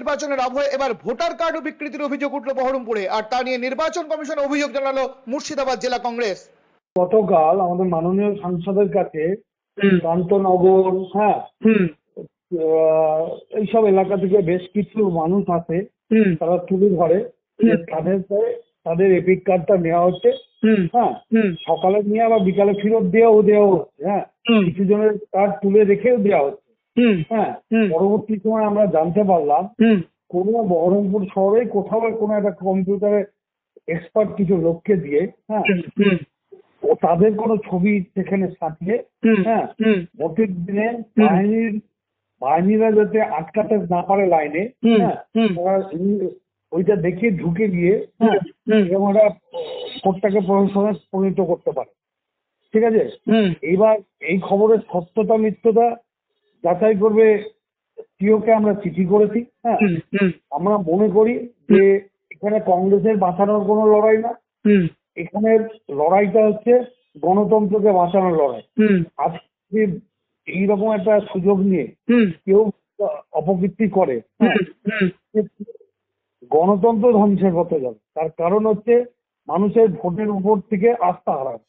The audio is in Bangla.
নির্বাচনের আবহে এবার ভোটার কার্ড বিকৃতির অভিযোগ উঠল বহরমপুরে। আর তা নিয়ে নির্বাচন কমিশন অভিযোগ জানালো মুর্শিদাবাদ জেলা কংগ্রেস। গতকাল আমাদের মাননীয় সাংসদের কাছে হুম। কান্তনগর হ্যাঁ এইসব এলাকা থেকে বেশ কিছু মানুষ আছে তারা তুলে ধরে তাদের তাদের এপিক কার্ডটা নেওয়া হচ্ছে। হ্যাঁ। সকালে নিয়ে আবার বিকালে ফেরত দেওয়াও দেওয়া হচ্ছে। হ্যাঁ। কিছু জনের কার্ড তুলে রেখেও দেওয়া হচ্ছে। হ্যাঁ পরবর্তী সময় আমরা জানতে পারলাম কোনো বহরমপুর শহরে কোথাও কোনো একটা কম্পিউটারে এক্সপার্ট কিছু লোককে দিয়ে হ্যাঁ ও তাদের কোনো ছবি সেখানে সাজিয়ে হ্যাঁ ভোটের দিনে বাহিনীর বাহিনীরা যাতে আটকাতে না পারে লাইনে হ্যাঁ ওইটা দেখে ঢুকে গিয়ে হ্যাঁ। এবং ওরা ভোটটাকে প্রশাসনে পরিণত করতে পারে। ঠিক আছে? এইবার এই খবরের সত্যতা মিথ্যতা যাচাই করবে টিওকে আমরা চিঠি করেছি হ্যাঁ? আমরা মনে করি যে এখানে কংগ্রেসের বাঁচানোর কোনো লড়াই না। এখানে লড়াইটা হচ্ছে গণতন্ত্রকে বাঁচানোর লড়াই। আজকে এইরকম একটা সুযোগ নিয়ে কেউ অপকীর্তি করে হ্যাঁ, গণতন্ত্র ধ্বংসের পথে যাবে। তার কারণ হচ্ছে মানুষের ভোটের উপর থেকে আস্থা হারায়